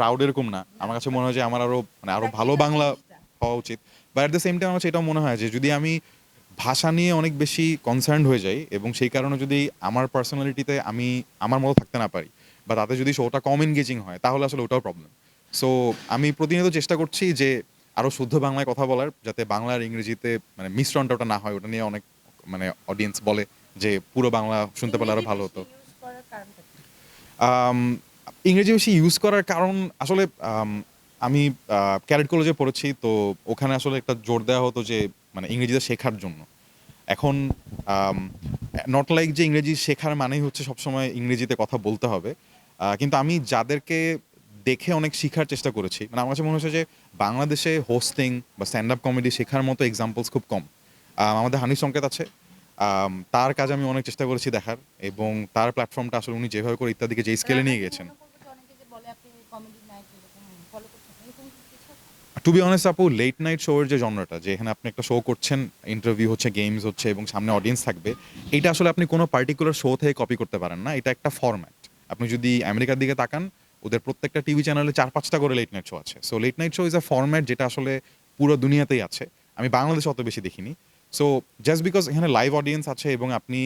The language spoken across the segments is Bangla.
প্রাউড এরকম না। আমার কাছে মনে হয় যে আমার আরও মানে আরও ভালো বাংলা হওয়া উচিত। But at the same time আমার কাছে এটাও মনে হয় যে যদি আমি ভাষা নিয়ে অনেক বেশি কনসার্ন হয়ে যাই এবং সেই কারণে যদি আমার পার্সোনালিটিতে আমি আমার মতো থাকতে না পারি বা তাতে যদি শোটা কম এনগেজিং হয় তাহলে আসলে ওটাও প্রবলেম সো আমি প্রতিনিয়ত চেষ্টা করছি যে আরও শুদ্ধ বাংলায় কথা বলার যাতে বাংলা আর ইংরেজিতে মানে মিশ্রণটা ওটা না হয় ওটা নিয়ে অনেক মানে অডিয়েন্স বলে যে পুরো বাংলা শুনতে পারলে আরও ভালো হতো। ইংরেজি বেশি ইউজ করার কারণ আসলে, আমি ক্যারেট কলেজে পড়েছি, তো ওখানে আসলে একটা জোর দেওয়া হতো যে মানে ইংরেজিটা শেখার জন্য। এখন নট লাইক যে ইংরেজি শেখার মানেই হচ্ছে সবসময় ইংরেজিতে কথা বলতে হবে। কিন্তু আমি যাদেরকে দেখে অনেক শেখার চেষ্টা করেছি মানে আমার কাছে মনে হচ্ছে যে, বাংলাদেশে হোস্টিং বা স্ট্যান্ড আপ কমেডি শেখার মতো এক্সাম্পলস খুব কম। আমাদের হানি সংকেত আছে। তার কাজ আমি অনেক চেষ্টা করেছি দেখার, এবং তার প্ল্যাটফর্মটা আসলে উনি যেভাবে করে ইত্যাদিকে যে স্কেলে নিয়ে গেছেন মনে করব যে অনেকে যে বলে আপনি comedy night to be honest আপু লেট নাইট শোয়ের যে জনরাটা, যে এখানে আপনি একটা শো করছেন ইন্টারভিউ হচ্ছে গেমস হচ্ছে, এবং সামনে অডিয়েন্স থাকবে, এটা আসলে আপনি কোনো পার্টিকুলার শো থেকে কপি করতে পারেন না, এটা একটা ফরম্যাট আপনি যদি আমেরিকার দিকে তাকান, ওদের প্রত্যেকটা টিভি চ্যানেলে চার পাঁচটা করে লেট নাইট শো আছে। So late night show is a format যেটা আসলে পুরো দুনিয়াতেই আছে। আমি বাংলাদেশে অত বেশি দেখিনি। সো জাস্ট বিকজ এখানে লাইভ অডিয়েন্স আছে এবং আপনি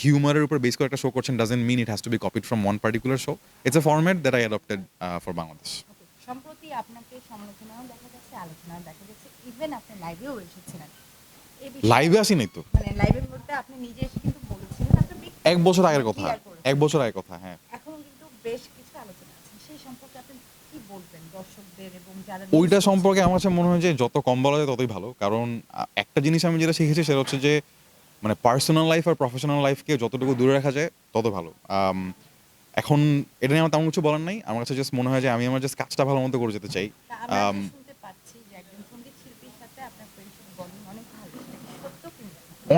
হিউমারের উপর বেস করে একটা শো করছেন doesn't mean it has to be copied from one particular show it's a format that I adopted for Bangladesh সম্প্রতি আপনাকে সমালোচনাও দেখা যাচ্ছে আলোচনাও দেখা যাচ্ছে ইভেন আপনি লাইভেও এসেছিলেন। লাইভে আসি নাই তো? মানে লাইভের মধ্যে আপনি নিজে এসে কিন্তু বলেছিলেন আপনি এক বছর আগের কথা এক বছর আগের কথা হ্যাঁ। এখন কিন্তু বেশ কিছু আলোচনা আছে সেই সম্পর্কে আপনি কি বলবেন দর্শকদের এবং যারা ওইটা সম্পর্কে আমার কাছে মনে হয় যে যত কম বলা যায় ততই ভালো কারণ একটা জিনিস আমি যেটা শিখেছি সেটা হচ্ছে যে মানে পার্সোনাল লাইফ আর প্রফেশনাল লাইফকে যতটুকু দূরে রাখা যায় তত ভালো। এখন এটা নিয়ে আমার তেমন কিছু বলার নাই। আমার কাছে জাস্ট মনে হয় যে আমি আমার জাস্ট কাজটা ভালো মতো করে যেতে চাই।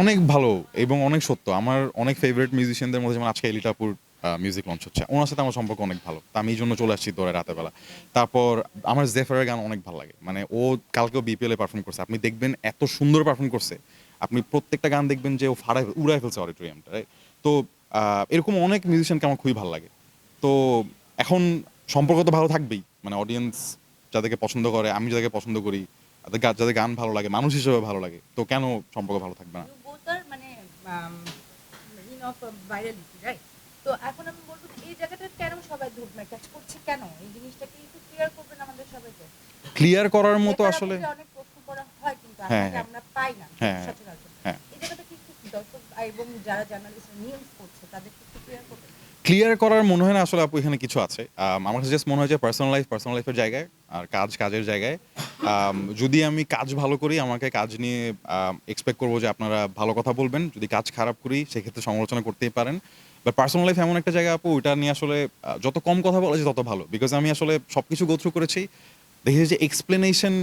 অনেক ভালো। এবং অনেক সত্য। আমার অনেক ফেভারিট মিউজিশিয়ানদের মধ্যে যেমন আজকে এলিটাপুর মিউজিক লঞ্চ হচ্ছে। ওনার সাথে আমার সম্পর্ক অনেক ভালো। তা আমি এই জন্য চলে আসছি তোরে রাতের বেলা। তারপর আমার জেফারের গান অনেক ভালো লাগে। মানে ও কালকেও বিপিএল এ পারফর্ম করছে। আপনি দেখবেন এত সুন্দর পারফর্ম করছে। আপনি প্রত্যেকটা গান দেখবেন যে ও ফাড়ায় উড়ায় ফেলছে অডিটোরিয়ামটা তো এরকম অনেক মিউজিশিয়ানকে আমার খুবই ভালো লাগে। তো এখন সম্পর্ক তো ভালো থাকবেই। মানে অডিয়েন্স যাদেরকে পছন্দ করে আমি যাদেরকে পছন্দ করি তাদের গা- যাদের গান ভালো লাগে মানুষ হিসেবে ভালো লাগে তো কেন সম্পর্ক ভালো থাকবে না? মানে ইন অফ ভাইরালিটি রাইট তো এখন আমি বলব এই জায়গাটা কেন সবাই ক্যাচ করছে কেন? এই জিনিসটাকে একটু ক্লিয়ার করবেন আমাদের সবাইকে। ক্লিয়ার করার মতো আসলে অনেক প্রশ্ন করা হয় কিন্তু। আমরা পাই না সচরাচর। এই জায়গাটা কি দর্শক এবং যারা জার্নালিস্ট নিউজ করছে তাদেরকে ক্লিয়ার করবেন ক্লিয়ার করার মনে হয় না আসলে আপু, এখানে কিছু আছে। আমার কাছে জাস্ট মনে হয় যে পার্সোনাল লাইফ পার্সোনাল লাইফের জায়গায় আর কাজ, কাজের জায়গায়। যদি আমি কাজ ভালো করি, আমাকে কাজ নিয়ে এক্সপেক্ট করব যে আপনারা ভালো কথা বলবেন। যদি কাজ খারাপ করি, সেক্ষেত্রে সমালোচনা করতেই পারেন। বাট পার্সোনাল লাইফ এমন একটা জায়গা আপু, ওইটা নিয়ে আসলে যত কম কথা বলা যায় তত ভালো। বিকজ আমি আসলে সব কিছু গোথ্রু করেছি। দেখেছি যে এক্সপ্লেনেশন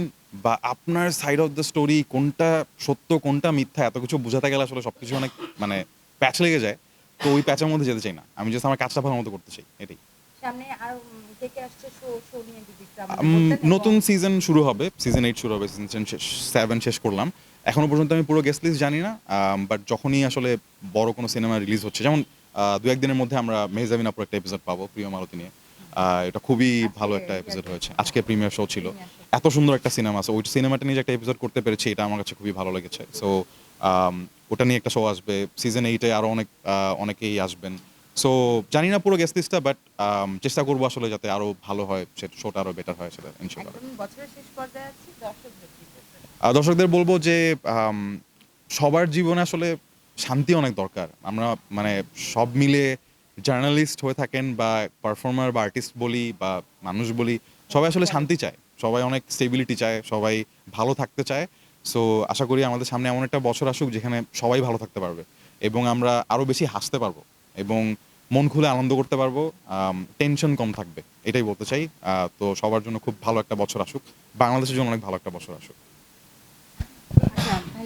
বা আপনার সাইড অফ দ্য স্টোরি কোনটা সত্য, কোনটা মিথ্যা, এত কিছু বোঝাতে গেলে আসলে সব কিছু অনেক মানে প্যাচ লেগে যায়। তো ওই প্যাচের মধ্যে যেতে চাই না। আমি জাস্ট আমার কাজটা ভালো মতো করতে চাই এটাই। সামনে আর উম, কে কে আসছে শো শো নিয়ে নতুন সিজন শুরু হবে সিজন এইট শুরু হবে সিজন সেভেন শেষ করলাম। এখনও পর্যন্ত আমি পুরো গেস্ট লিস্ট জানি না বাট যখনই আসলে বড় কোনো সিনেমা রিলিজ হচ্ছে যেমন দু একদিনের মধ্যে আমরা মেহজাবিন আপুর একটা এপিসোড পাবো প্রিয় মালতী নিয়ে। এটা খুবই ভালো একটা এপিসোড হয়েছে। আজকে প্রিমিয়ার শো ছিল। এত সুন্দর একটা সিনেমা আছে ওই সিনেমাটা নিয়ে যে একটা এপিসোড করতে পেরেছি এটা আমার কাছে খুবই ভালো লেগেছে। সো ওটা নিয়ে একটা শো আসবে। সিজন এইটে আরও অনেক অনেকেই আসবেন। সো জানি না পুরো গেস্ট লিস্টটা বাট চেষ্টা করব আসলে যাতে আরও ভালো হয় সেটা শোটা আরও বেটার হয় সেটা ইনশাল্লাহ দর্শকদের বলব যে সবার জীবনে আসলে শান্তি অনেক দরকার। আমরা মানে সব মিলে জার্নালিস্ট হয়ে থাকেন বা পারফর্মার বা আর্টিস্ট বলি বা মানুষ বলি সবাই আসলে শান্তি চায়। সবাই অনেক স্টেবিলিটি চায় সবাই ভালো থাকতে চায়। সো আশা করি আমাদের সামনে এমন একটা বছর আসুক যেখানে সবাই ভালো থাকতে পারবে এবং আমরা আরও বেশি হাসতে পারব এবং মন খুলে আনন্দ করতে পারব টেনশন কম থাকবে, এটাই বলতে চাই। তো সবার জন্য খুব ভালো একটা বছর আসুক। বাংলাদেশের জন্য অনেক ভালো একটা বছর আসুক।